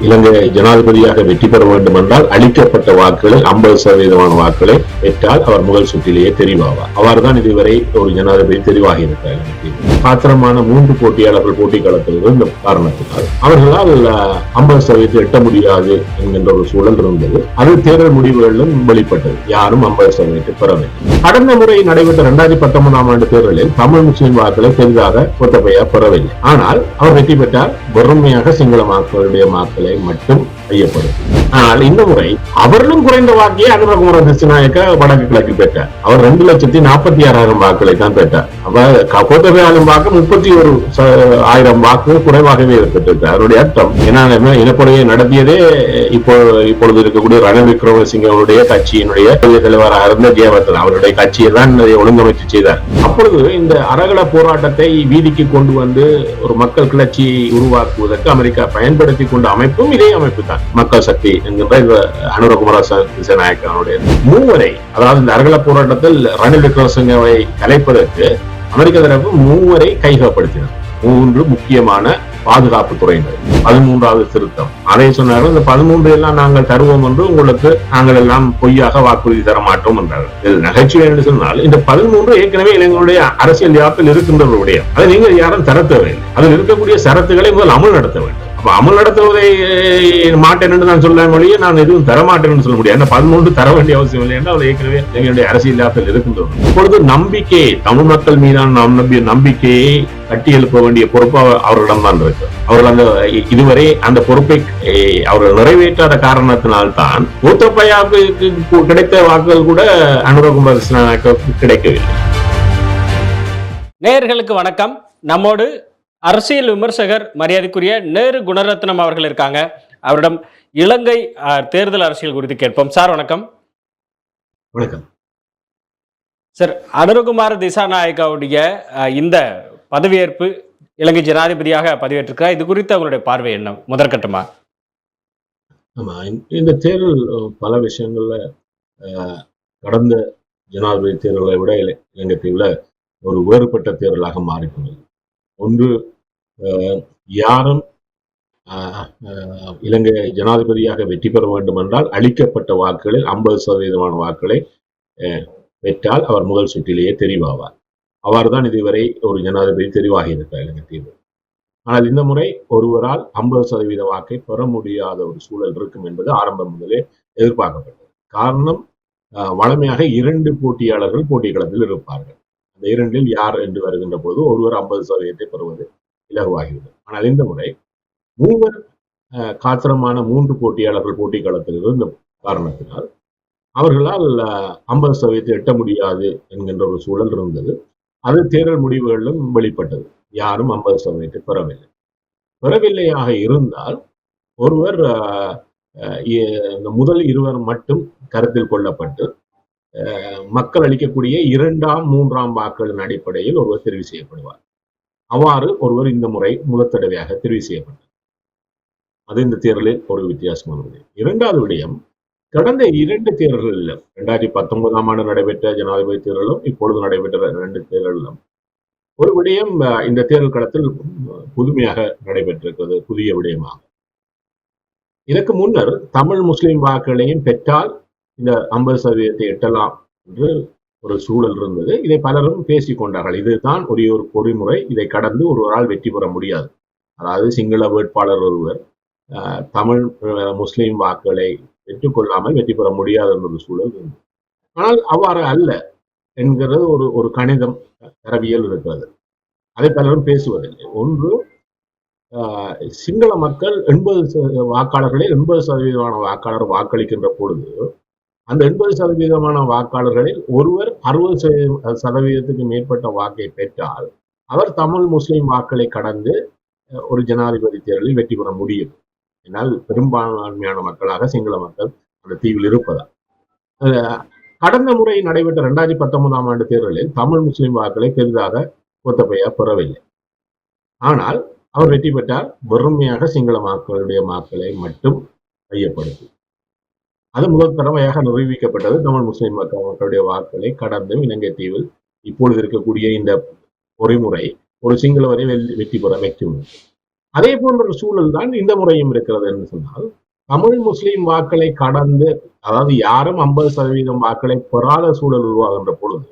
இலங்கை ஜனாதிபதியாக வெற்றி பெற வேண்டும் என்றால் அளிக்கப்பட்ட வாக்குகளை ஐம்பது சதவீதமான வாக்குகளை பெற்றால் அவர் முதல் சுற்றிலேயே தெரிவாவார். அவர்தான் இதுவரை ஒரு ஜனாதிபதி தெரிவாகி இருக்கிறார். பாத்திரமான மூன்று போட்டியாளர்கள் போட்டி களத்தில் இருந்த காரணத்துக்காக அவர்களால் ஐம்பது சதவீதத்தை எட்ட முடியாது என்கின்ற ஒரு சூழல் இருந்தது. அது தேர்தல் முடிவுகளிலும் வெளிப்பட்டது. யாரும் ஐம்பது சதவீதத்தை பெறவில்லை. கடந்த முறை நடைபெற்ற இரண்டாயிரத்தி பத்தொன்பதாம் ஆண்டு தேர்தலில் தமிழ் முஸ்லிம் வாக்களை பெரிதாக ஒத்தப்பையா பெறவில்லை. ஆனால் அவர் வெற்றி பெற்றார். வெறுமையாக சிங்கள மக்களுடைய வாக்களை மட்டும் செய்யப்படும். ஆனால் இந்த முறை அவரிலும் குறைந்த வாக்கியை அனுரகுமார திசுநாயக்க வடக்கு கிழக்கு பெற்றார். அவர் ரெண்டு லட்சத்தி நாற்பத்தி ஆறாயிரம் வாக்குகளை தான் பெற்றார். அப்ப கோத்தபயாலும் வாக்கு முப்பத்தி ஒரு ஆயிரம் வாக்கு குறைவாகவே பெற்றிருக்கார் அவருடைய அர்த்தம் ஏன்னா இனப்படுகையை நடத்தியதே இப்போ இப்பொழுது இருக்கக்கூடிய ரணில் விக்ரமசிங்க அவருடைய கட்சியினுடைய புதிய தலைவராக இருந்த ஜெயவர்தன் அவருடைய கட்சியை தான் ஒழுங்கமைச்சு செய்தார். அப்பொழுது இந்த அரகல போராட்டத்தை வீதிக்கு கொண்டு வந்து ஒரு மக்கள் கிளர்ச்சியை உருவாக்குவதற்கு அமெரிக்கா பயன்படுத்தி கொண்ட அமைப்பும் இதே அமைப்பு தான். மக்கள் சக்தி என்கின்ற இந்த அனுரகுமார திசநாயக்கனுடைய மூவரை அதாவது இந்த அரகல போராட்டத்தில் ரணில் விக்ரமசிங்கவை கலைப்பதற்கு அமெரிக்க தரப்பு மூவரை கைகப்படுத்தினர் மூன்று முக்கியமான பாதுகாப்பு துறையினர். பதிமூன்றாவது திருத்தம். அதை சொன்னார்கள் இந்த பதிமூன்று எல்லாம் நாங்கள் தருவோம் என்று உங்களுக்கு நாங்கள் எல்லாம் பொய்யாக வாக்குறுதி தர மாட்டோம் என்றார்கள் இதில் நகைச்சுவை என்று சொன்னால் இந்த பதிமூன்று ஏற்கனவே இளைஞர்களுடைய அரசியல் யாப்பில் இருக்கின்றவருடைய அதை நீங்கள் யாரும் தர தேவையில்லை அதில் இருக்கக்கூடிய சரத்துகளை முதல் அமல் நடத்த வேண்டும். அப்ப அமல் நடத்துவதை மாட்டேன் நான் சொல்ல மொழியே நான் எதுவும் தர மாட்டேன் சொல்ல முடியாது. பதினொன்று தர வேண்டிய அவசியம் இல்லை என்றால் ஏற்கனவே எங்களுடைய அரசியல் யாப்பில் இருக்கின்றோம் இப்பொழுது நம்பிக்கை தமிழ் மக்கள் மீதான நாம் நம்பிய நம்பிக்கையை கட்டி எழுப்ப வேண்டிய பொறுப்பு அவர்களிடம் தான் இருக்கு. அவர்கள் அந்த இதுவரை அந்த பொறுப்பை அவர்கள் நிறைவேற்றாத காரணத்தினால்தான் ஊத்தப்பையாவுக்கு கிடைத்த வாக்குகள் கூட அனுரகுமார் கிடைக்கவில்லை. நேயர்களுக்கு வணக்கம். நம்மோடு அரசியல் விமர்சகர் மரியாதைக்குரிய நேரு குணரத்னம் அவர்கள் இருக்காங்க. அவரிடம் இலங்கை தேர்தல் அரசியல் குறித்து கேட்போம். சார் வணக்கம். வணக்கம். சார் அனுரகுமார திசாநாயக்காவுடைய இந்த பதவியேற்பு இலங்கை ஜனாதிபதியாக பதவியேற்றிருக்கிறார் இது குறித்து அவங்களுடைய பார்வை என்ன? முதற்கட்டமா ஆமா இந்த- தேர்தல் பல விஷயங்கள்ல கடந்த ஜனாதிபதி தேர்தலை விட இல- இலங்கை தீவுல ஒரு வேறுபட்ட தேர்தலாக மாறிக்கொண்டது ஒன்று அஹ், யாரும் அஹ், இலங்கை ஜனாதிபதியாக வெற்றி பெற வேண்டும் என்றால் அளிக்கப்பட்ட வாக்குகளில் ஐம்பது சதவீதமான வாக்குகளை அஹ், பெற்றால் அவர் முதல் சுற்றிலேயே தெரிவாவார். அவர்தான் இதுவரை ஒரு ஜனாதிபதி தெரிவாகி இருக்கிறார் இலங்கை தீவு. ஆனால் இந்த முறை ஒருவரால் ஐம்பது சதவீத வாக்கை பெற முடியாத ஒரு சூழல் இருக்கும் என்பது ஆரம்பம் முதலே எதிர்பார்க்கப்பட்டது. காரணம் வளமையாக வழமையாக இரண்டு போட்டியாளர்கள் போட்டிக்களத்தில் இருப்பார்கள். இந்த இரண்டில் யார் என்று வருகின்ற போது ஒருவர் ஐம்பது சதவீதத்தை பெறுவது இலகுவாகிவிடும். ஆனால் இந்த முறை மூவர் காத்திரமான மூன்று போட்டியாளர்கள் போட்டி களத்தில் இருந்த காரணத்தினால் அவர்களால் ஐம்பது சதவீதத்தை எட்ட முடியாது என்கின்ற ஒரு சூழல் இருந்தது. அது தேர்தல் முடிவுகளிலும் வெளிப்பட்டது. யாரும் ஐம்பது சதவீதத்தை பெறவில்லை. பெறவில்லையாக இருந்தால் ஒருவர் இ- இந்த முதல் இருவர் மட்டும் கருத்தில் கொள்ளப்பட்டு மக்கள் அளிக்கக்கூடிய இரண்டாம் மூன்றாம் வாக்குகளின் அடிப்படையில் ஒருவர் தெரிவு செய்யப்படுவார். அவ்வாறு ஒருவர் இந்த முறை முதல் தடவையாக தெரிவு செய்யப்பட்டார். அது இந்த தேர்தலில் ஒரு வித்தியாசமான இரண்டாவது விடயம் கடந்த இரண்டு தேர்தல்களிலும் இரண்டாயிரத்தி பத்தொன்பதாம் ஆண்டு நடைபெற்ற ஜனாதிபதி தேர்தலும் இப்பொழுது நடைபெற்ற இரண்டு தேர்தலிலும் ஒரு விடயம் இந்த தேர்தல் களத்தில் புதுமையாக நடைபெற்றிருக்கிறது புதிய விடயமாகும் இதற்கு முன்னர் தமிழ் முஸ்லிம் வாக்குகளையும் பெற்றால் இந்த ஐம்பது சதவீதத்தை எட்டலாம் என்று ஒரு சூழல் இருந்தது. இதை பலரும் பேசிக் கொண்டார்கள் இதுதான் ஒரே ஒரு பொறிமுறை. இதை கடந்து ஒருவரால் வெற்றி பெற முடியாது. அதாவது சிங்கள வேட்பாளர் ஒருவர் தமிழ் முஸ்லீம் வாக்குகளை பெற்றுக்கொள்ளாமல் வெற்றி பெற முடியாது என்ற ஒரு சூழல் இருந்தது. ஆனால் அவ்வாறு அல்ல என்கிறது ஒரு ஒரு கணிதம் தரவியல் இருக்கிறது. அதை பலரும் பேசுவதில்லை. ஒன்று சிங்கள மக்கள் எண்பது ச- வாக்காளர்களில் எண்பது சதவீதமான வாக்காளர் வாக்களிக்கின்ற பொழுது அந்த எண்பது சதவீதமான வாக்காளர்களில் ஒருவர் அறுபது சதவீதத்துக்கு மேற்பட்ட வாக்கை பெற்றால் அவர் தமிழ் முஸ்லிம் வாக்களை கடந்து ஒரு ஜனாதிபதி தேர்தலில் வெற்றி பெற முடியும். என்னால் பெரும்பான்மையான மக்களாக சிங்கள மக்கள் அந்த தீவில் இருப்பதால். கடந்த முறை நடைபெற்ற இரண்டாயிரத்தி பத்தொன்பதாம் ஆண்டு தேர்தலில் தமிழ் முஸ்லிம் வாக்களை பெரிதாக கொத்தப்பையா பெறவில்லை. ஆனால் அவர் வெற்றி பெற்றால் வெறுமையாக சிங்கள மக்களுடைய வாக்களை மட்டும் மையப்படுத்தி அது முதல் தடவையாக நிரூபிக்கப்பட்டது தமிழ் முஸ்லிம் மக்களுடைய வாக்களை கடந்து இலங்கை தீவில் இப்பொழுது இருக்கக்கூடிய இந்த பொறிமுறை ஒரு சிங்களவரை வெல்- வெற்றி பெற வைக்கும் அதே போன்ற சூழல் தான் இந்த முறையும் இருக்கிறது என்று சொன்னால் தமிழ் முஸ்லீம் வாக்களை கடந்து அதாவது யாரும் ஐம்பது சதவீதம் வாக்களை பெறாத சூழல் உருவாகின்ற பொழுது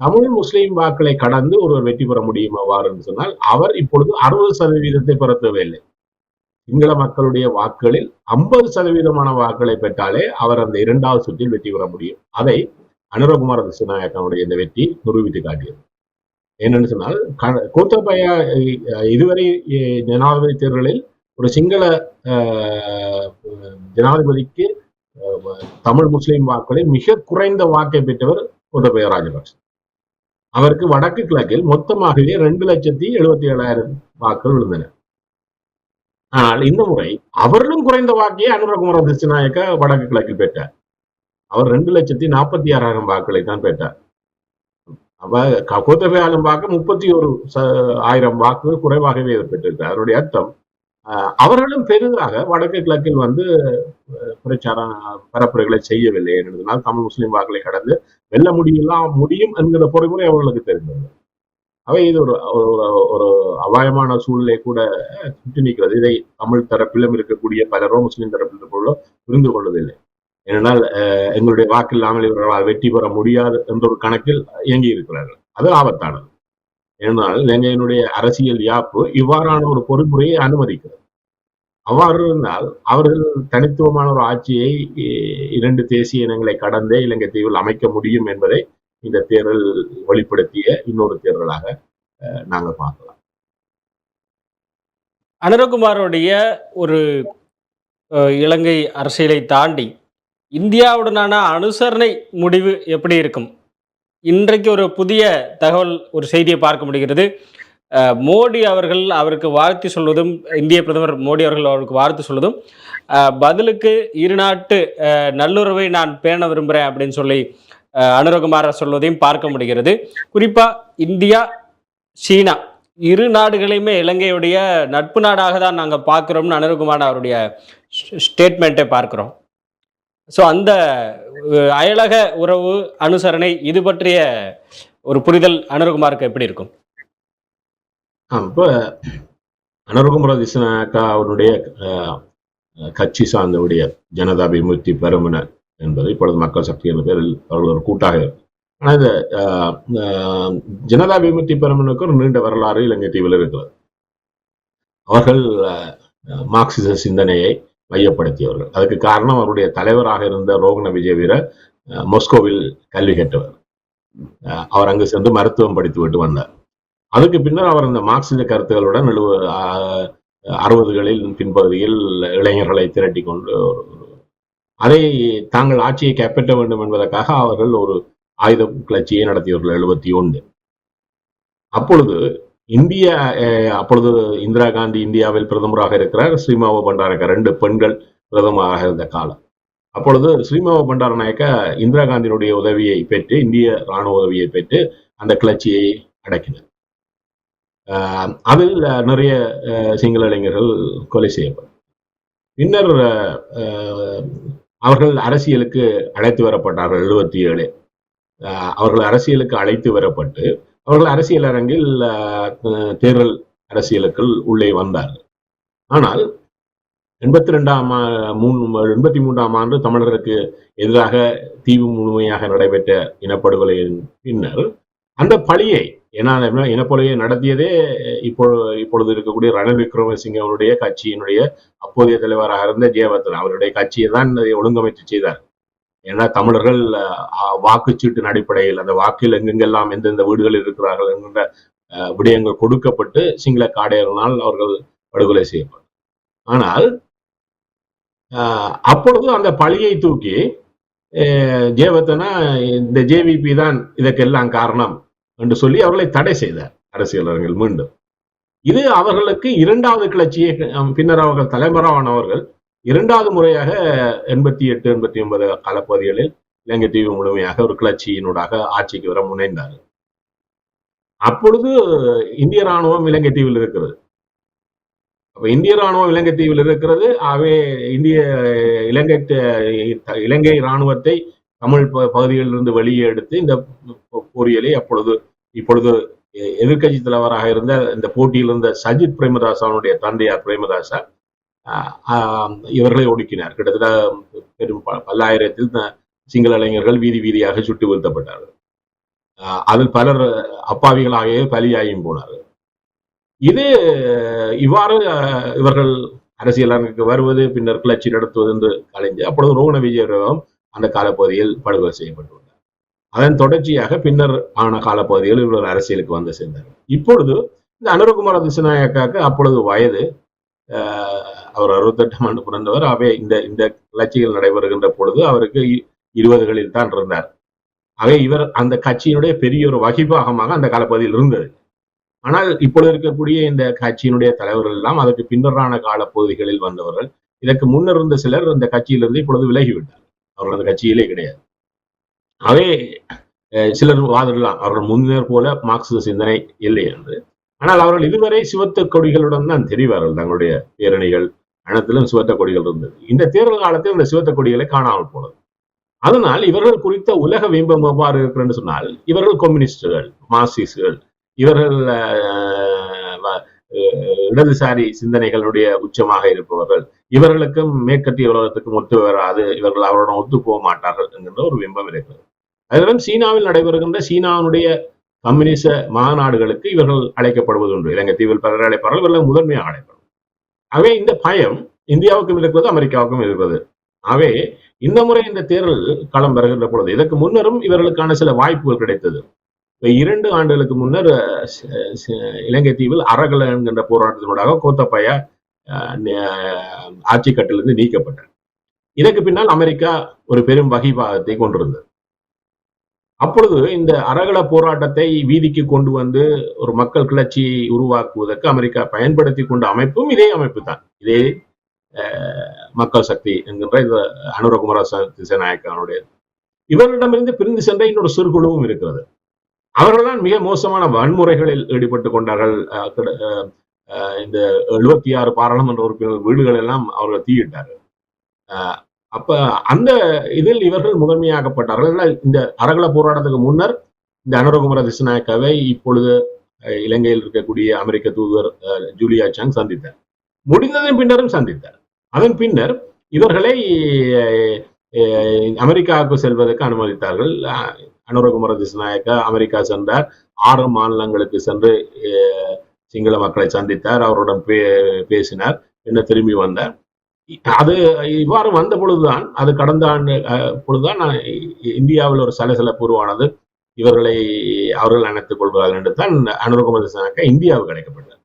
தமிழ் முஸ்லீம் வாக்களை கடந்து ஒருவர் வெற்றி பெற முடியும்? என்று சொன்னால் அவர் இப்பொழுது அறுபது சதவீதத்தை பெற தேவையில்லை. சிங்கள மக்களுடைய வாக்குகளில் ஐம்பது சதவீதமான வாக்குகளை பெற்றாலே அவர் அந்த இரண்டாவது சுற்றில் வெற்றி பெற முடியும். அதை அனுரகுமார திசுநாயக்கனுடைய இந்த வெற்றி நிரூபித்து காட்டியது. என்னென்னு சொன்னால் க- கோத்தபய இதுவரை ஜனாதிபதி தேர்தலில் ஒரு சிங்கள ஜனாதிபதிக்கு அஹ், தமிழ் முஸ்லிம் வாக்குகளில் மிக குறைந்த வாக்கை பெற்றவர் கோத்தபய ராஜபக்ஷ. அவருக்கு வடக்கு கிழக்கில் மொத்தமாகவே ரெண்டு லட்சத்தி எழுபத்தி ஏழாயிரம் வாக்குகள் விழுந்தன. இந்த முறை அவரிலும் குறைந்த வாக்கையே அனுரகுமார திசுநாயக்க வடக்கு கிழக்கில் பெற்றார். அவர் ரெண்டு லட்சத்தி நாற்பத்தி ஆறாயிரம் வாக்குகளை தான் பெற்றார். அவ க- ஆளும் வாக்கு முப்பத்தி ஒரு ஆயிரம் வாக்குகள் குறைவாகவே பெற்றிருக்கார் அவருடைய அதனுடைய அர்த்தம் அவர்களும் பெரிதாக வடக்கு கிழக்கில் வந்து பிரச்சார பரப்புரைகளை செய்யவில்லை. என்பதனால் தமிழ் முஸ்லீம் வாக்களை கடந்து வெல்ல முடியலாம் முடியும் என்கிற பொறிமுறை அவர்களுக்கு தெரிந்தது. அவை இது ஒரு ஒரு- அபாயமான சூழ்நிலை கூட சுட்டி நிற்கிறது. இதை தமிழ் தரப்பிலும் இருக்கக்கூடிய பலரோ முஸ்லீம் தரப்பில் இருப்பவர்களோ புரிந்து கொள்வதில்லை. ஏனென்றால் அஹ், எங்களுடைய வாக்கு இல்லாமல் இவர்களால் வெற்றி பெற முடியாது என்ற ஒரு கணக்கில் இயங்கி இருக்கிறார்கள். அது ஆபத்தானது. ஏனால் இலங்கையினுடைய அரசியல் யாப்பு இவ்வாறான ஒரு பொறுப்புரையை அனுமதிக்கிறது. அவ்வாறு இருந்தால் அவர்கள் தனித்துவமான ஒரு ஆட்சியை இரண்டு தேசிய இனங்களை கடந்தே இலங்கை தீவில் அமைக்க முடியும் என்பதை இந்த தேர்தல் வெளிப்படுத்திய இன்னொரு தேர்தலாக நாங்க நாங்கள் பார்க்கலாம். அனுரகுமாரோடைய ஒரு இலங்கை அரசியலை தாண்டி இந்தியாவுடனான அனுசரணை முடிவு எப்படி இருக்கும்? இன்றைக்கு ஒரு புதிய தகவல் ஒரு செய்தியை பார்க்க முடிகிறது. மோடி அவர்கள் அவருக்கு வாழ்த்து சொல்வதும் இந்திய பிரதமர் மோடி அவர்கள் அவருக்கு வாழ்த்து சொல்வதும் அஹ், பதிலுக்கு இரு நாட்டு அஹ், நல்லுறவை நான் பேண விரும்புகிறேன் அப்படின்னு சொல்லி அனுரகுமார சொல்வதையும் பார்க்க முடிகிறது. குறிப்பாக இந்தியா சீனா இரு நாடுகளையுமே இலங்கையுடைய நட்பு நாடாக தான் நாங்கள் பார்க்குறோம்னு அனுரகுமார் அவருடைய ஸ்டேட்மெண்ட்டை பார்க்குறோம். ஸோ அந்த அயலக உறவு அனுசரணை இது பற்றிய ஒரு புரிதல் அனுரகுமாருக்கு எப்படி இருக்கும்? இப்போ அனுரகுமர அவருடைய கட்சி சார்ந்தவுடைய ஜனதா விமுக்தி பெருமன என்பது இப்பொழுது மக்கள் சக்தி என்ற பேரில் அவர்கள் ஒரு கூட்டாக இருக்கு. இந்த ஜனதா விமுக்தி பெருமனுக்கு ஒரு நீண்ட வரலாறு இலங்கை தீவில் இருக்கிறது. அவர்கள் மார்க்சிச சிந்தனையை மையப்படுத்தியவர்கள். அதுக்கு காரணம் அவருடைய தலைவராக இருந்த ரோகண விஜயவீர வீரர் மொஸ்கோவில் கல்வி கேட்டவர் அவர் அங்கு சென்று மருத்துவம் படித்துவிட்டு வந்தார். அதுக்கு பின்னர் அவர் இந்த மார்க்சிச கருத்துகளுடன் எழுவ ஆஹ் அறுபதுகளில் பின்பகுதியில் இளைஞர்களை திரட்டி கொண்டு அதை தாங்கள் ஆட்சியை கைப்பற்ற வேண்டும் என்பதற்காக அவர்கள் ஒரு ஆயுத கிளர்ச்சியை நடத்தியவர்கள் எழுபத்தி ஒன்று. அப்பொழுது இந்திய அஹ், அப்பொழுது இந்திரா காந்தி இந்தியாவில் பிரதமராக இருக்கிறார் ஸ்ரீமாவோ பண்டாரக்க ரெண்டு பெண்கள் பிரதமராக இருந்த காலம். அப்பொழுது ஸ்ரீமாவோ பண்டாரநாயக்க இந்திரா காந்தியினுடைய உதவியை பெற்று இந்திய ராணுவ உதவியை பெற்று அந்த கிளர்ச்சியை அடக்கினர். ஆஹ் அதில் நிறைய சிங்கள இளைஞர்கள் கொலை செய்யப்படும் பின்னர் ஆஹ் அவர்கள் அரசியலுக்கு அழைத்து வரப்பட்டார்கள் எழுபத்தி ஏழு அவர்கள் அரசியலுக்கு அழைத்து வரப்பட்டு அவர்கள் அரசியல் அரங்கில் தேர்தல் அரசியலுக்குள் உள்ளே வந்தார்கள். ஆனால் எண்பத்தி ரெண்டாம் மூணு எண்பத்தி மூன்றாம் ஆண்டு தமிழருக்கு எதிராக தீவு முழுமையாக நடைபெற்ற இனப்படுகொலையின் பின்னர் அந்த பழியை ஏன்னா அந்த நடத்தியதே இப்போ இப்பொழுது இருக்கக்கூடிய ரணில் விக்ரமசிங்கவனுடைய கட்சியினுடைய அப்போதைய தலைவராக இருந்த ஜெயவர்தன் அவருடைய கட்சியை தான் ஒழுங்கமைத்து செய்தார். ஏன்னா தமிழர்கள் வாக்குச்சீட்டின் அடிப்படையில் அந்த வாக்கில் எங்கெங்கெல்லாம் எந்தெந்த வீடுகளில் இருக்கிறார்கள் என்கின்ற அஹ், விடயங்கள் கொடுக்கப்பட்டு சிங்கள காடையர்களால் அவர்கள் படுகொலை செய்யப்படும் ஆனால் அப்பொழுது அந்த பழியை தூக்கி அஹ், இந்த ஜேவிபி தான் இதற்கெல்லாம் காரணம். என்று சொல்லி அவர்களை தடை செய்தார் அரசியலர்கள் மீண்டும். இது அவர்களுக்கு இரண்டாவது கிளர்ச்சியை பின்னர் அவர்கள் தலைமறைவானவர்கள் இரண்டாவது முறையாக எண்பத்தி எட்டு எண்பத்தி ஒன்பது காலப்பகுதிகளில் இலங்கை தீவு முழுமையாக ஒரு கிளர்ச்சியினூடாக ஆட்சிக்கு வர முனைந்தார்கள். அப்பொழுது இந்திய ராணுவம் இலங்கை தீவில் இருக்கிறது. அப்ப இந்திய ராணுவம் இலங்கை தீவில் இருக்கிறது. அவை இந்திய இலங்கை இலங்கை ராணுவத்தை தமிழ் ப- பகுதிகளிலிருந்து வெளியே எடுத்து இந்த பொறியியலை அப்பொழுது இப்பொழுது எதிர்க்கட்சி தலைவராக இருந்த இந்த போட்டியில் இருந்த சஜித் பிரேமதாசாவுடைய தந்தையார் பிரேமதாசா ஆஹ், ஆஹ், இவர்களை ஒடுக்கினார். கிட்டத்தட்ட பெரும் ப- பல்லாயிரத்தில் சிங்கள இளைஞர்கள் வீதி வீதியாக சுட்டு வீழ்த்தப்பட்டார்கள். ஆஹ், அதில் பலர் அப்பாவிகளாகவே பலியாகியும் போனார்கள். இது இவ்வாறு இவர்கள் அரசியல் அரங்குக்கு வருவது பின்னர் கிளர்ச்சி நடத்துவது என்று கலைஞ்சு அப்பொழுது ரோகண விஜயம் அந்த காலப்பகுதியில் படுகொலை செய்யப்பட்டுள்ளார் அதன் தொடர்ச்சியாக பின்னர் ஆன காலப்பகுதியில் இவர்கள் அரசியலுக்கு வந்து சேர்ந்தார் இப்பொழுது இந்த அனுரகுமார திசநாயக்காக்கு அப்பொழுது வயது ஆஹ், அவர் அறுபத்தெட்டாம் ஆண்டு பிறந்தவர். அவை இந்த இந்த கிளர்ச்சிகள் நடைபெறுகின்ற பொழுது அவருக்கு இருபதுகளில் தான் இருந்தார். ஆகவே இவர் அந்த கட்சியினுடைய பெரிய ஒரு வகிபாகமாக அந்த காலப்பகுதியில் இருந்தது. ஆனால் இப்பொழுது இருக்கக்கூடிய இந்த கட்சியினுடைய தலைவர்கள் எல்லாம் அதற்கு பின்னரான காலப்பகுதிகளில் வந்தவர்கள் இதற்கு முன்னர் இருந்த சிலர் இந்த கட்சியிலிருந்து இப்பொழுது விலகிவிட்டார் அவர்கள் அந்த கட்சியிலே கிடையாது. அவே சிலர் வாதிடலாம். அவர்கள் முன்னர் போல மார்க்சிச சிந்தனை இல்லை என்று. ஆனால் அவர்கள் இதுவரை சிவத்த கொடிகளுடன் தான் தெரிவார்கள். தங்களுடைய பேரணிகள் அனைத்திலும் சிவத்த கொடிகள் இருந்தது. இந்த தேர்தல் காலத்தில் இந்த சிவத்த கொடிகளை காணாமல் போனது. அதனால் இவர்கள் குறித்த உலக விம்பம் எவ்வாறு இருக்கிறன்னு சொன்னால் இவர்கள் கம்யூனிஸ்டுகள் மார்க்சிஸ்டுகள் இவர்கள் இடதுசாரி சிந்தனைகளுடைய உச்சமாக இருப்பவர்கள் இவர்களுக்கும் மேற்கத்திய உலகத்துக்கும் ஒத்து வராது. இவர்கள் அவருடன் ஒத்து போக மாட்டார்கள் என்கின்ற ஒரு பிம்பம் இருக்கிறது. அதிலும் சீனாவில் நடைபெறுகின்ற சீனாவுடைய கம்யூனிச மாநாடுகளுக்கு இவர்கள் அழைக்கப்படுவது உண்டு. இலங்கை தீவில் பலர் அழைப்பார்கள் இவர்கள் முதன்மையாக அழைப்பார்கள். ஆகவே இந்த பயம் இந்தியாவுக்கும் இருக்கிறது அமெரிக்காவுக்கும் இருக்கிறது. ஆகவே இந்த முறை இந்த தேர்தல் களம் வருகின்ற பொழுது இதற்கு முன்னரும் இவர்களுக்கான சில வாய்ப்புகள் கிடைத்தது. இரண்டு ஆண்டுகளுக்கு முன்னர் இலங்கை தீவில் அறகல என்கின்ற போராட்டத்தினூடாக கோத்தப்பய ஆட்சி கட்டிலிருந்து நீக்கப்பட்டார் இதற்கு பின்னால் அமெரிக்கா ஒரு பெரும் வகைபாகத்தை கொண்டிருந்தது. அப்பொழுது இந்த அரகல போராட்டத்தை வீதிக்கு கொண்டு வந்து ஒரு மக்கள் கிளர்ச்சியை உருவாக்குவதற்கு அமெரிக்கா பயன்படுத்தி கொண்ட அமைப்பும் இதே அமைப்பு தான். இதே மக்கள் சக்தி என்கின்ற இந்த அனுரகுமார திசைநாயக்கனுடைய. இவர்களிடமிருந்து பிரிந்து சென்ற இன்னொரு சிறுகுழுவும் இருக்கிறது. அவர்கள்தான் மிக மோசமான வன்முறைகளில் ஈடுபட்டு கொண்டார்கள். அஹ், இந்த எழுபத்தி ஆறு பாராளுமன்ற உறுப்பினர் வீடுகள் எல்லாம் அவர்கள் தீயிட்டார்கள். அப்ப அந்த இதில் இவர்கள் முதன்மையாக்கப்பட்டார்கள். இந்த அரகல போராட்டத்துக்கு முன்னர் இந்த அனுரகுமர திசநாயக்கவை இப்பொழுது இலங்கையில் இருக்கக்கூடிய அமெரிக்க தூதுவர் அஹ், ஜூலியா சாங் சந்தித்தார். முடிந்ததன் பின்னரும் சந்தித்தார். அதன் பின்னர் இவர்களை அஹ், அமெரிக்காவுக்கு செல்வதற்கு அனுமதித்தார்கள். அஹ், அனுரகுமார அமெரிக்கா சென்றார். ஆறு மாநிலங்களுக்கு சென்று அஹ், சிங்கள மக்களை சந்தித்தார் அவருடன் பே- பேசினார் என்ன திரும்பி வந்தார். அது இவ்வாறு வந்த பொழுதுதான் அது கடந்த ஆண்டு பொழுதுதான் நான் இந்தியாவில் ஒரு சலசலப்பு உருவானது. இவர்களை அவர்கள் அணைத்துக் கொள்வார்கள் என்று தான் அனுரகுமார திசுநாயக்கா இந்தியாவுக்கு அழைக்கப்பட்டார்.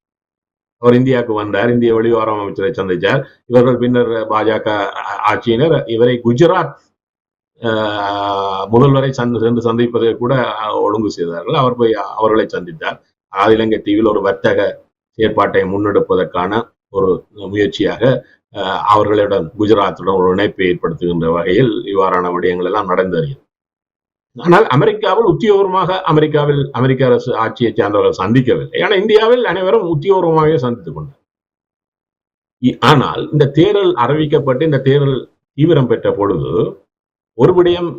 அவர் இந்தியாவுக்கு வந்தார் இந்திய வெளிவாரம் அமைச்சரை சந்தித்தார் இவர்கள் பின்னர் பாஜக ஆட்சியினர். இவரை குஜராத் ஆஹ், முதல்வரை சென்று சந்திப்பதை கூட ஒழுங்கு செய்தார்கள். அவர் போய் அவர்களை சந்தித்தார். ஆதிலங்கை தீவில் ஒரு வர்த்தக செயற்பாட்டை முன்னெடுப்பதற்கான ஒரு முயற்சியாக ஆஹ், அவர்களிடம் குஜராத்துடன் ஒரு இணைப்பை ஏற்படுத்துகின்ற வகையில் இவ்வாறான விடயங்கள் எல்லாம் நடந்து வருகிறது. ஆனால் அமெரிக்காவில் உத்தியோகமாக அமெரிக்காவில் அமெரிக்க அரசு ஆட்சியை சார்ந்தவர்கள் சந்திக்கவில்லை. ஆனால் இந்தியாவில் அனைவரும் உத்தியோகமாகவே சந்தித்துக் கொண்டார் இ- ஆனால் இந்த தேர்தல் அறிவிக்கப்பட்டு இந்த தேர்தல் தீவிரம் பெற்ற பொழுது ஒரு விடயம்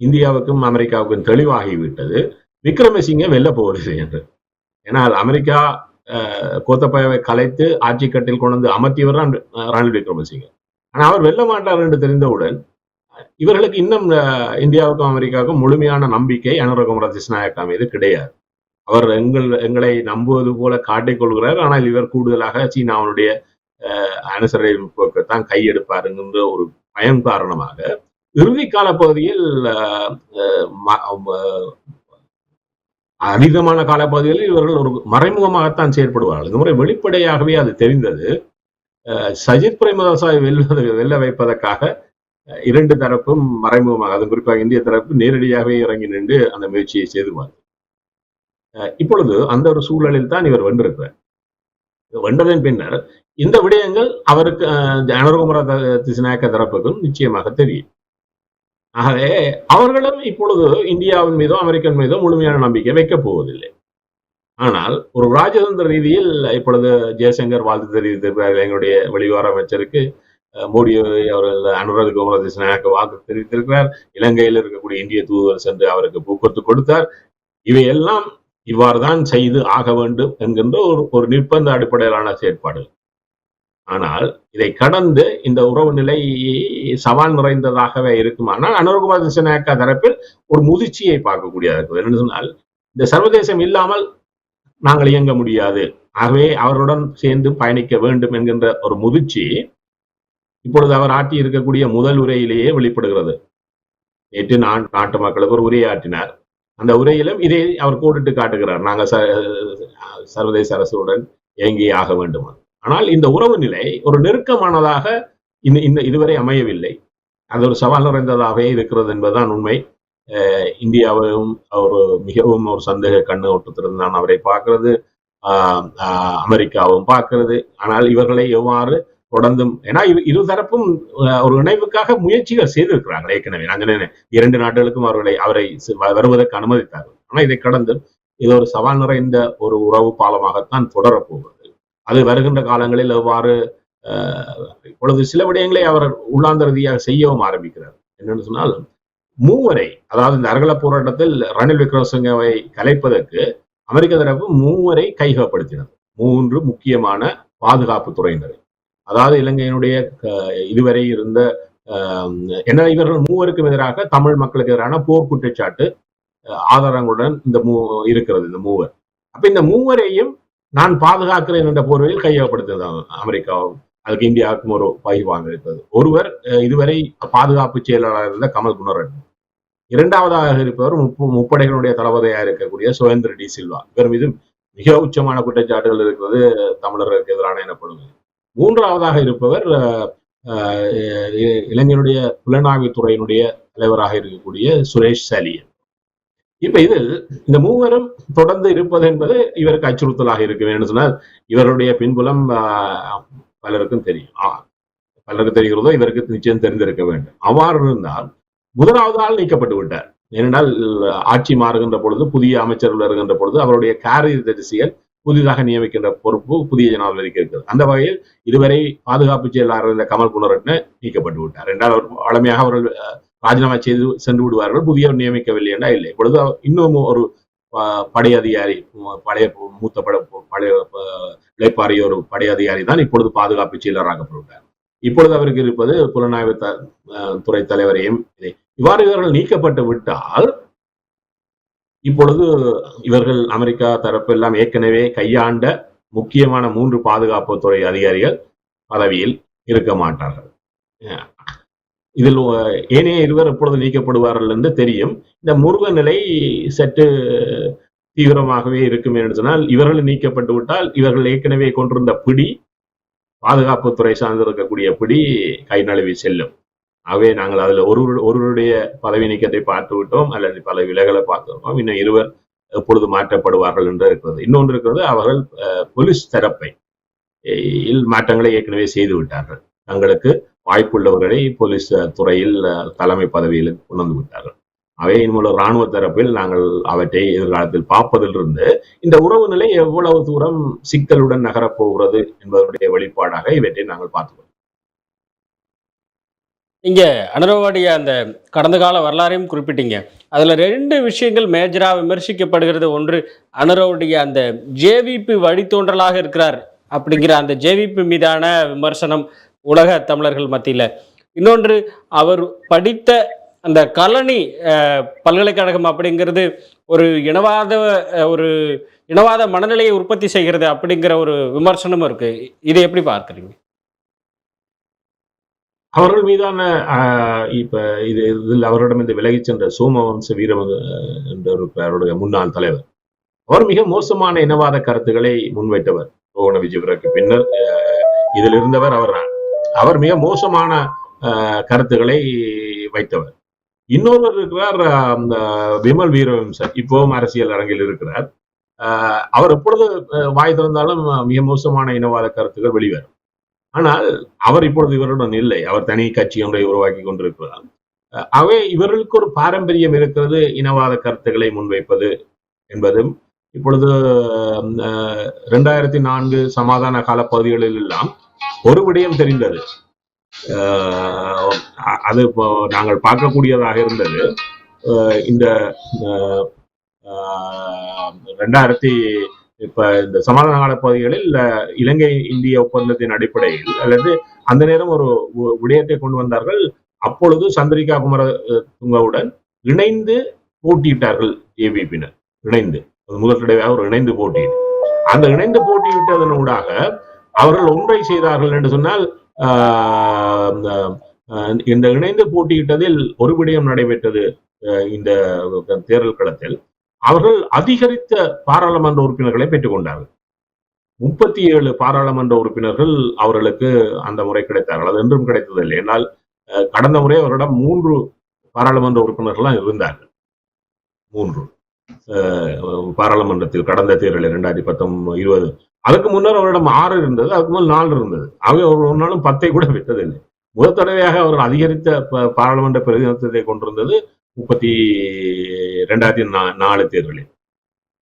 இந்தியாவுக்கும் அமெரிக்காவுக்கும் தெளிவாகிவிட்டது. விக்ரமசிங்க வெல்ல போகிறது என்று. ஏன்னா அது அமெரிக்கா அஹ், கலைத்து ஆட்சி கட்டில் கொண்டு வந்து அமர்த்தியவர் தான் ரணில் விக்ரமசிங்க. ஆனால் அவர் வெல்ல மாட்டார் என்று தெரிந்தவுடன் இவர்களுக்கு இன்னும் அஹ், இந்தியாவுக்கும் அமெரிக்காவுக்கும் முழுமையான நம்பிக்கை அனுரகம் திஸ்நாயக்கா மீது கிடையாது. அவர் எங்கள் எங்களை நம்புவது போல காட்டிக்கொள்கிறார் ஆனால் இவர் கூடுதலாக சீனாவுடைய அஹ், அனுசரணை கையெடுப்பார் கையெடுப்பாருங்கிற ஒரு பயம் காரணமாக இறுதி கால பகுதியில் அதிகமான காலப்பகுதிகளில் இவர்கள் ஒரு மறைமுகமாகத்தான் செயற்படுவார்கள். இந்த முறை வெளிப்படையாகவே அது தெரிந்தது. சஜித் பிரேமதாசாவை வெல்வது வெல்ல வைப்பதற்காக அஹ், இரண்டு தரப்பும் மறைமுகமாக அது குறிப்பாக இந்திய தரப்பு நேரடியாகவே இறங்கி நின்று அந்த முயற்சியை செய்துவார் அஹ், இப்பொழுது அந்த ஒரு சூழலில் தான் இவர் வென்றிருக்கிறார். வென்றதன் பின்னர் இந்த விடயங்கள் அவருக்கு அஹ், அனுரகுமார திசுநாயக்க தரப்புக்கும் நிச்சயமாக தெரியும். ஆகவே அவர்களும் இப்பொழுது இந்தியாவின் மீதோ அமெரிக்கன் மீதோ முழுமையான நம்பிக்கை வைக்கப் போவதில்லை. ஆனால் ஒரு ராஜதந்திர ரீதியில் இப்பொழுது ஜெயசங்கர் வாழ்த்து தெரிவித்திருக்கிறார். எங்களுடைய வெளிவார அமைச்சருக்கு அஹ், மோடி அவர்கள் அனுராக் குமார வாக்கு வாழ்த்து தெரிவித்திருக்கிறார். இலங்கையில் இருக்கக்கூடிய இந்திய தூதுவர் சென்று அவருக்கு போக்குவரத்து கொடுத்தார். இவையெல்லாம் இவ்வாறு தான் செய்து ஆக வேண்டும் என்கின்ற ஒரு ஒரு நிர்பந்த அடிப்படையிலான செயற்பாடு ஆனால் இதை கடந்து இந்த உறவு நிலை சவால் நிறைந்ததாகவே இருக்குமானால் அனுர்குமார் திசநாயக்கா தரப்பில் ஒரு முதிர்ச்சியை பார்க்கக்கூடியதாக இருக்குது என்று சொன்னால் இந்த சர்வதேசம் இல்லாமல் நாங்கள் இயங்க முடியாது. ஆகவே அவருடன் சேர்ந்து பயணிக்க வேண்டும் என்கின்ற ஒரு முதிர்ச்சி இப்பொழுது அவர் ஆட்டி இருக்கக்கூடிய முதல் உரையிலேயே வெளிப்படுகிறது. நேற்று நான் நாட்டு மக்களுக்கு ஒரு உரையாற்றினார் அந்த உரையிலும் இதை அவர் கூடிட்டு காட்டுகிறார். நாங்கள் சர்வதேச அரசுடன் இயங்கி ஆக வேண்டுமா ஆனால் இந்த உறவு நிலை ஒரு நெருக்கமானதாக இந்த இந்த இதுவரை அமையவில்லை. அது ஒரு சவால் நிறைந்ததாகவே இருக்கிறது என்பதுதான் உண்மை. அஹ் இந்தியாவும் ஒரு மிகவும் ஒரு சந்தேக கண்ணு கண்ணோட்டத்திலிருந்து நான் அவரை பார்க்கிறது. ஆஹ் ஆஹ் அமெரிக்காவும் பார்க்கிறது. ஆனால் இவர்களை எவ்வாறு தொடர்ந்தும் ஏன்னா இரு- இருதரப்பும் ஒரு இணைவுக்காக முயற்சிகள் செய்திருக்கிறார்கள் ஏற்கனவே. நான் இரண்டு நாடுகளுக்கும் அவர்களை அவரை வ- வருவதற்கு அனுமதித்தார்கள். ஆனால் இதை கடந்து இது ஒரு சவால் நிறைந்த ஒரு உறவு பாலமாகத்தான் தொடரப்போகிறது அது வருகின்ற காலங்களில் எவ்வாறு இப்பொழுது சில விடயங்களை அவர் உள்ளாந்த ரீதியாக செய்யவும் ஆரம்பிக்கிறார். என்னன்னு சொன்னால் மூவரை அதாவது இந்த அரகல போராட்டத்தில் ரணில் விக்ரமசிங்கவை கலைப்பதற்கு அமெரிக்க தரப்பு மூவரை கைகப்படுத்தினது மூன்று முக்கியமான பாதுகாப்பு துறையினரை. அதாவது இலங்கையினுடைய இதுவரை இருந்த என என்ன இவர்கள் மூவருக்கும் எதிராக தமிழ் மக்களுக்கு எதிரான போர் குற்றச்சாட்டு ஆதாரங்களுடன் இந்த மூ இருக்கிறது இந்த மூவர். அப்ப இந்த மூவரையும் நான் பாதுகாக்கிறேன் என்ற போர்வையில் கையகப்படுத்தது அமெரிக்காவும் அதுக்கு இந்தியாவுக்கும் ஒரு பகிர்வாங்க இருக்கிறது ஒருவர் இதுவரை பாதுகாப்பு செயலாளர் இருந்த கமல் குணரட்னம் இரண்டாவதாக இருப்பவர் முப்பு முப்படைகளுடைய தளபதியாக இருக்கக்கூடிய சுவேந்திர டி சில்வா. இவர் மீது மிக உச்சமான குற்றச்சாட்டுகள் இருக்கிறது தமிழர்களுக்கு எதிரான எனப்படுவது. மூன்றாவதாக இருப்பவர் இளைஞருடைய புலனாய்வு இ- தலைவராக இருக்கக்கூடிய சுரேஷ் சலியன் இப்ப இதில் இந்த மூவரும் தொடர்ந்து இருப்பது என்பது இவருக்கு அச்சுறுத்தலாக இருக்க வேண்டும் சொன்னால் இவருடைய பின்புலம் பலருக்கும் தெரியும். பலருக்கு தெரிகிறதோ இவருக்கு நிச்சயம் தெரிந்திருக்க வேண்டும். அவ்வாறு இருந்தால் முதலாவது ஆள் நீக்கப்பட்டு விட்டார். ஏனென்றால் ஆட்சி மாறுகின்ற பொழுது புதிய அமைச்சர்கள் வருகின்ற பொழுது அவருடைய காரியதரிசிகள் புதிதாக நியமிக்கின்ற பொறுப்பு புதிய ஜனாதிபதிக்கு இருக்கிறது. அந்த வகையில் இதுவரை பாதுகாப்பு செயலாளர் இருந்த கமல் குணரட்ன நீக்கப்பட்டு விட்டார். இரண்டாவது அவர் வழமையாக அவர்கள் ராஜினாமா செய்து சென்று விடுவார்கள். புதியவர் நியமிக்கவில்லை என்றால் இல்லை. இப்பொழுது இன்னமும் இன்னும் ஒரு படை அதிகாரி பழைய மூத்த பட பழைய அஹ், ஒரு படை அதிகாரி தான் இப்பொழுது பாதுகாப்பு செயலராகப்படுகிறார் இப்பொழுது அவருக்கு இருப்பது புலனாய்வு துறை தலைவரையும் இவ்வாறு இவர்கள் நீக்கப்பட்டு விட்டால் இப்பொழுது இவர்கள் அமெரிக்கா தரப்பு எல்லாம் ஏற்கனவே கையாண்ட முக்கியமான மூன்று பாதுகாப்பு துறை அதிகாரிகள் பதவியில் இருக்க மாட்டார்கள். அஹ் இதில் ஏனைய இருவர் எப்பொழுது நீக்கப்படுவார்கள் என்று தெரியும். இந்த முருக நிலை சற்று தீவிரமாகவே இருக்கும் என்று சொன்னால் இவர்கள் நீக்கப்பட்டு விட்டால் இவர்கள் ஏற்கனவே கொண்டிருந்த பிடி பாதுகாப்புத்துறை சார்ந்திருக்கக்கூடிய பிடி கை நழுவி செல்லும். ஆகவே நாங்கள் அதில் ஒரு ஒருவருடைய பதவி நீக்கத்தை பார்த்து விட்டோம் அல்லது பல விலைகளை பார்த்துருக்கோம் இன்னும் இருவர் எப்பொழுது மாற்றப்படுவார்கள் என்று இருக்கிறது. இன்னொன்று இருக்கிறது அவர்கள் போலீஸ் தரப்பை இல் மாற்றங்களை ஏற்கனவே செய்து விட்டார்கள். தங்களுக்கு வாய்ப்புள்ளவர்களை போலீஸ் துறையில் தலைமை பதவியில் கொண்டு வந்து விட்டார்கள். அவை மூலம் இராணுவ தரப்பில் நாங்கள் அவற்றை எதிர்காலத்தில் பார்ப்பதிலிருந்து இந்த உறவு நிலை எவ்வளவு தூரம் சிக்கலுடன் நகரப்போகிறது என்பதனுடைய வெளிப்பாடாக இவற்றை நாங்கள் பார்த்துக்கொள்வோம். இங்கே அனுரவாடிய அந்த கடந்த கால வரலாறையும் குறிப்பிட்டீங்க. அதில் ரெண்டு விஷயங்கள் மேஜராக விமர்சிக்கப்படுகிறது. ஒன்று அனுரவுடைய அந்த ஜேவிபி வழித்தோன்றலாக இருக்கிறார் அப்படிங்கிற அந்த ஜேவிபி மீதான விமர்சனம். உலக தமிழர்கள் மத்தியில. இன்னொன்று அவர் படித்த அந்த கலனி அஹ், பல்கலைக்கழகம் அப்படிங்கிறது ஒரு இனவாத ஒரு இனவாத மனநிலையை உற்பத்தி செய்கிறது அப்படிங்கிற ஒரு விமர்சனமும் இருக்கு. இதை எப்படி பார்க்குறீங்க? அவர்கள் மீதான ஆஹ், இப்ப இது இதில் அவரிடம் இந்த விலகிச் சென்ற சோமவம்ச வீரம் என்ற ஒரு அவருடைய முன்னாள் தலைவர். அவர் மிக மோசமான இனவாத கருத்துக்களை முன்வைத்தவர். ரோகண விஜயபுரக்கு பின்னர் இதில் இருந்தவர் அவர் அவர் மிக மோசமான கருத்துக்களை வைத்தவர். இன்னொருவர் இருக்கிறார் அந்த விமல் வீரவம்சர். இப்போவும் அரசியல் அரங்கில் இருக்கிறார். ஆஹ், அவர் எப்பொழுது வாய் திறந்தாலும் மிக மோசமான இனவாத கருத்துக்கள் வெளிவரும். ஆனால் அவர் இப்பொழுது இவருடன் இல்லை. அவர் தனி கட்சி ஒன்றை உருவாக்கி கொண்டிருக்கிறார். அஹ் ஆகவே இவர்களுக்கு ஒரு பாரம்பரியம் இருக்கிறது இனவாத கருத்துக்களை முன்வைப்பது என்பதும் இப்பொழுது அஹ், நான்கு சமாதான கால பகுதிகளில் எல்லாம் ஒரு விடயம் தெரிந்தது. அது இப்போ நாங்கள் பார்க்கக்கூடியதாக இருந்தது. இந்த ஆஹ், ரெண்டாயிரத்தி இப்ப இந்த சமாதான கால பகுதிகளில் இலங்கை இந்திய ஒப்பந்தத்தின் அடிப்படையில் அல்லது அந்த நேரம் ஒரு விடயத்தை கொண்டு வந்தார்கள். அப்பொழுது சந்திரிகா குமர துங்கவுடன் இணைந்து போட்டியிட்டார்கள் ஏபிபினர் இணைந்து முதல் தடவையாக ஒரு இணைந்து போட்டியிட்டு. அந்த இணைந்து போட்டியிட்டதன் ஊடாக அவர்கள் ஒன்றை செய்தார்கள் என்று சொன்னால் ஆஹ், இந்த இணைந்து போட்டியிட்டதில் ஒரு விடயம் நடைபெற்றது இந்த தேர்தல் களத்தில். அவர்கள் அதிகரித்த பாராளுமன்ற உறுப்பினர்களை பெற்றுக்கொண்டார்கள் முப்பத்தி ஏழு பாராளுமன்ற உறுப்பினர்கள் அவர்களுக்கு அந்த முறை கிடைத்தார்கள். அது என்றும் கிடைத்ததில்லை. என்னால் அஹ், கடந்த முறை அவரிடம் மூன்று பாராளுமன்ற உறுப்பினர்கள்லாம் இருந்தார்கள். மூன்று. பாராளுமன்றத்தில் கடந்த தேர்தலில் இரண்டாயிரத்தி பத்தொன்பது இருபது அதுக்கு முன்னர் அவரிடம் ஆறு இருந்தது அதுக்கு முதல் நாலு இருந்தது. ஆகவே அவர் ஒரு நாளும் பத்தை கூட விட்டதில்லை. முதல் தடவையாக அவர் அதிகரித்த பாராளுமன்ற பிரதிநிதித்துவத்தை கொண்டிருந்தது முப்பத்தி ரெண்டாயிரத்தி நா- நாலு தேர்தலில்.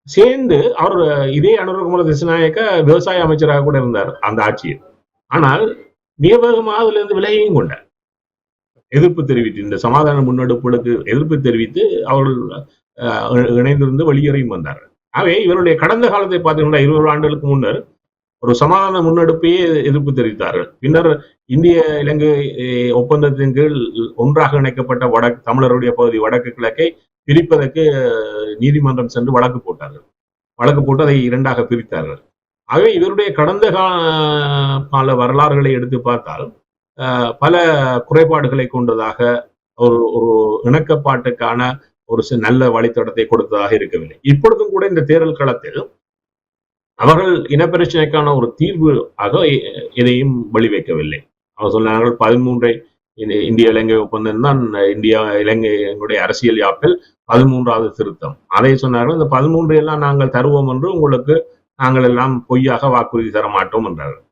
சேர்ந்து அவர் இதே அனுரகுமார திசநாயக்க விவசாய அமைச்சராக கூட இருந்தார் அந்த ஆட்சியில். ஆனால் மிக வேகமாக அதுல இருந்து விலகியும் கொண்டார். எதிர்ப்பு தெரிவித்து இந்த சமாதான முன்னெடுப்புகளுக்கு எதிர்ப்பு தெரிவித்து அவர்கள் இணைந்திருந்து வெளியேறையும் வந்தார்கள். ஆகவே இவருடைய கடந்த காலத்தை பார்த்தீங்கன்னா இருபது ஆண்டுகளுக்கு முன்னர் ஒரு சமாதான முன்னெடுப்பையே எதிர்ப்பு தெரிவித்தார்கள். பின்னர் இந்திய இலங்கை ஒப்பந்தத்தின் கீழ் ஒன்றாக இணைக்கப்பட்ட வடக்கு தமிழருடைய பகுதி வடக்கு கிழக்கை பிரிப்பதற்கு நீதிமன்றம் சென்று வழக்கு போட்டார்கள். வழக்கு போட்டு அதை இரண்டாக பிரித்தார்கள். ஆகவே இவருடைய கடந்த கா- கால வரலாறுகளை எடுத்து பார்த்தால் பல குறைபாடுகளை கொண்டதாக ஒரு ஒரு இணக்கப்பாட்டுக்கான ஒரு நல்ல வழித்தடத்தை கொடுத்ததாக இருக்கவில்லை. இப்பொழுதும் கூட இந்த தேர்தல் களத்தில் அவர்கள் இனப்பிரச்சனைக்கான ஒரு தீர்வு ஆக எதையும் வழிவைக்கவில்லை. அவர் சொன்னார்கள் பதிமூன்றை இந்திய இலங்கை ஒப்பந்தம் தான் இந்தியா இலங்கை எங்களுடைய அரசியல் யாப்பில் பதிமூன்றாவது திருத்தம். அதை சொன்னார்கள் இந்த பதிமூன்று எல்லாம் நாங்கள் தருவோம் என்று உங்களுக்கு நாங்கள் எல்லாம் பொய்யாக வாக்குறுதி தர மாட்டோம் என்றார்கள்.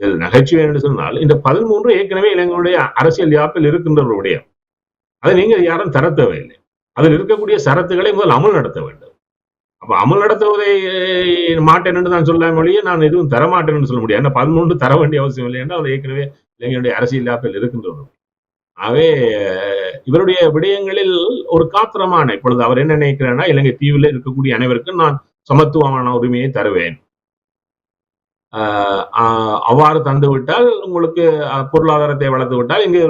இதில் நகைச்சுவை என்று சொன்னால் இந்த பதிமூன்று ஏற்கனவே இலங்கையுடைய அரசியல் யாப்பில் இருக்கின்ற விடயம். அதை நீங்கள் யாரும் தர தேவையில்லை அதில் இருக்கக்கூடிய சரத்துக்களை முதல் அமல் நடத்த வேண்டும். அப்போ அமல் நடத்துவதை மாட்டேன் என்று நான் சொல்ல மொழியே நான் எதுவும் தர மாட்டேன் என்று சொல்ல முடியாது. ஏன்னா பதிமூன்று தர வேண்டிய அவசியம் இல்லை என்றால் அது ஏற்கனவே இளைஞருடைய அரசியல் யாப்பில் இருக்கின்றது ஆகவே இவருடைய விடயங்களில் ஒரு காத்திரமான இப்பொழுது அவர் என்ன நினைக்கிறார்னா இலங்கை தீவில் இருக்கக்கூடிய அனைவருக்கும் நான் சமத்துவமான உரிமையை தருவேன். அவ்வாறு தந்து விட்டால் உங்களுக்கு பொருளாதாரத்தை வளர்த்து விட்டால் இங்கே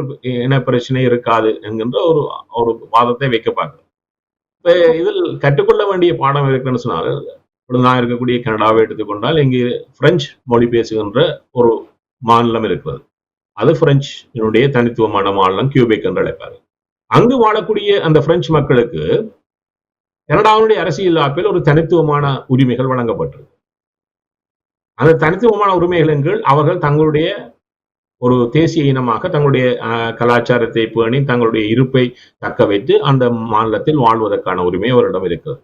இன பிரச்சனை இருக்காது என்கின்ற ஒரு ஒரு வாதத்தை வைக்க பார்க்கிறோம் இதில் கற்றுக்கொள்ள வேண்டிய பாடம் இருக்குன்னு சொன்னால் இப்பொழுது நான் இருக்கக்கூடிய கனடாவை எடுத்துக்கொண்டால் இங்கே பிரெஞ்சு மொழி பேசுகின்ற ஒரு மாநிலம் இருக்கிறது. அது பிரெஞ்சினுடைய தனித்துவமான மாநிலம் கியூபெக் என்று அழைப்பாரு அங்கு வாழக்கூடிய அந்த பிரெஞ்சு மக்களுக்கு கனடாவினுடைய அரசியல் ஆப்பில் ஒரு தனித்துவமான உரிமைகள் வழங்கப்பட்டிருக்கு. அந்த தனித்துவமான உரிமைகளின் கீழ் அவர்கள் தங்களுடைய ஒரு தேசிய இனமாக தங்களுடைய அஹ், கலாச்சாரத்தை பேணி தங்களுடைய இருப்பை தக்க வைத்து அந்த மாநிலத்தில் வாழ்வதற்கான உரிமை அவரிடம் இருக்கிறது.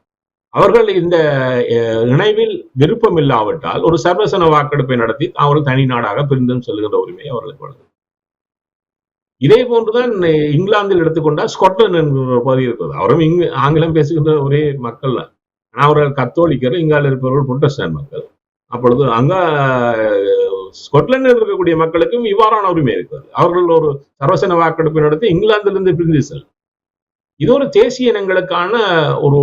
அவர்கள் இந்த அஹ், இணைவில் விருப்பம் இல்லாவிட்டால் ஒரு சர்வசன வாக்கெடுப்பை நடத்தி அவர்கள் தனி நாடாக பிரிந்தும் செல்கின்ற உரிமை அவர்களுக்கு வழங்கும் இதே போன்றுதான் இங்கிலாந்தில் எடுத்துக்கொண்டால் ஸ்காட்லாந்து என்கிற பகுதி இருக்கிறது. அவரும் இங்கு ஆங்கிலம் பேசுகின்ற ஒரே மக்கள் தான். ஆனால் அவர்கள் கத்தோலிக்கர் இங்கால இருப்பவர்கள் புட்டஸ்டான் மக்கள். அப்பொழுது அங்க ஸ்கொட்லாண்டில் இருக்கக்கூடிய மக்களுக்கும் இவ்வாறான உரிமை இருக்கிறது. அவர்கள் ஒரு சர்வசன வாக்கெடுப்பு நடத்தி இங்கிலாந்திலிருந்து பிரிந்து செல் இது ஒரு தேசிய இனங்களுக்கான ஒரு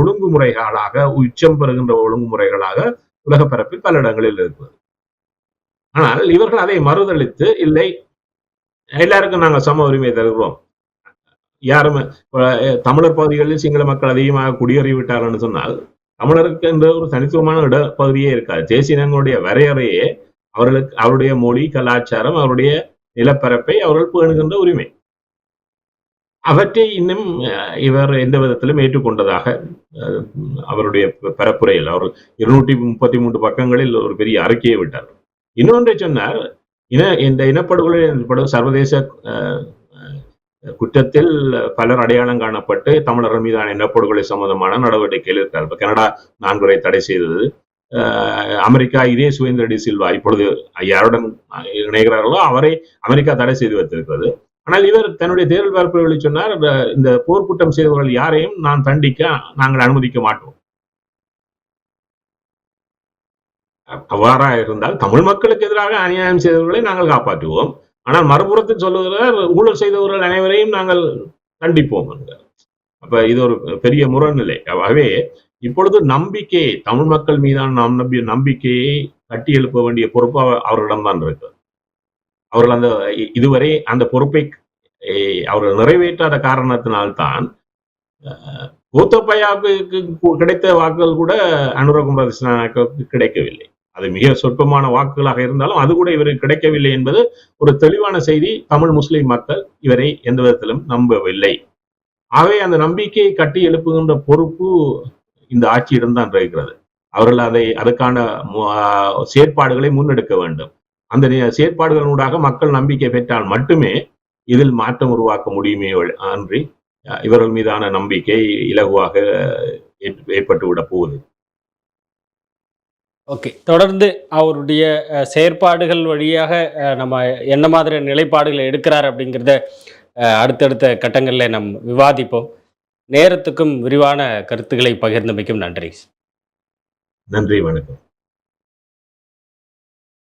ஒழுங்குமுறைகளாக உச்சம் பெறுகின்ற ஒழுங்குமுறைகளாக உலக பரப்பில் பல இடங்களில் இருக்கிறது. ஆனால் இவர்கள் அதை மறுதளித்து இல்லை எல்லாருக்கும் நாங்கள் சம உரிமை தருகிறோம். யாரும் தமிழர் பகுதிகளில் சிங்கள மக்கள் அதிகமாக குடியேறி விட்டார்கள் சொன்னால் தமிழருக்கு என்ற ஒரு தனித்துவமான இட பகுதியே இருக்காது. தேசிய இனங்களுடைய வரையறையே அவர்களுக்கு அவருடைய மொழி கலாச்சாரம் அவருடைய நிலப்பரப்பை அவர்கள் பேணுகின்ற உரிமை. அவற்றை இன்னும் அஹ், இவர் எந்த விதத்திலும் ஏற்றுக்கொண்டதாக அஹ், அவருடைய பரப்புரையில் அவர் இருநூற்றி முப்பத்தி மூன்று பக்கங்களில் ஒரு பெரிய அறிக்கையை விட்டார். இன்னொன்றை சொன்னார் இன இந்த இனப்படுகொலை சர்வதேச குற்றத்தில் பலர் அடையாளம் காணப்பட்டு தமிழர்கள் மீதான இனப்படுகொலை சம்பந்தமான நடவடிக்கையில் இருக்கிறார் கனடா நான்குரை தடை செய்தது. அமெரிக்கா இதே சுவேந்திர டி சில்வா இப்பொழுது யாருடன் இணைகிறார்களோ அவரை அமெரிக்கா தடை செய்து வைத்திருக்கிறது. ஆனால் இவர் தன்னுடைய தேர்தல் பரப்புரைகளில் சொன்னார் "இந்த- இந்த போர்க்குற்றம் செய்தவர்கள் யாரையும் நான் தண்டிக்க நாங்கள் அனுமதிக்க மாட்டோம். அவ்வாறா இருந்தால் தமிழ் மக்களுக்கு எதிராக அநியாயம் செய்தவர்களை நாங்கள் காப்பாற்றுவோம். ஆனால் மறுபுறத்தில் சொல்லுவதில் ஊழல் செய்தவர்கள் அனைவரையும் நாங்கள் கண்டிப்போம் என்கிறார். அப்ப இது ஒரு பெரிய முரண்நிலை. ஆகவே இப்பொழுது நம்பிக்கை தமிழ் மக்கள் மீதான நம் நம்பி நம்பிக்கையை கட்டி எழுப்ப வேண்டிய பொறுப்பு அவர்களிடம்தான் இருக்கு. அவர்கள் அந்த இதுவரை அந்த பொறுப்பை அவர்கள் நிறைவேற்றாத காரணத்தினால்தான் கோத்தப்பையாவுக்கு கிடைத்த வாக்குகள் கூட அனுரகுமார திசாநாயக்காவுக்கு கிடைக்கவில்லை. அது மிக சொற்பமான வாக்குகளாக இருந்தாலும் அது கூட இவருக்கு கிடைக்கவில்லை என்பது ஒரு தெளிவான செய்தி. தமிழ் முஸ்லிம் மக்கள் இவரை எந்த விதத்திலும் நம்பவில்லை. ஆகவே அந்த நம்பிக்கையை கட்டி எழுப்புகின்ற பொறுப்பு இந்த ஆட்சியிடம் தான் இருக்கிறது. அவர்கள் அதை அதற்கான ஆஹ் செயற்பாடுகளை முன்னெடுக்க வேண்டும். அந்த நி- செயற்பாடுகளூடாக மக்கள் நம்பிக்கை பெற்றால் மட்டுமே இதில் மாற்றம் உருவாக்க முடியுமே அன்றி அஹ், இவர்கள் மீதான நம்பிக்கை இலகுவாக ஏற்- ஏற்பட்டுவிடப் போகுது. ஓகே. தொடர்ந்து அவருடைய செயற்பாடுகள் வழியாக நம்ம என்ன மாதிரி நிலைப்பாடுகளை எடுக்கிறார் அப்படிங்கிறத அடுத்தடுத்த கட்டங்களில் நம் விவாதிப்போம். நேரத்துக்கும் விரிவான கருத்துக்களை பகிர்ந்தமைக்கும் நன்றி. நன்றி வணக்கம்.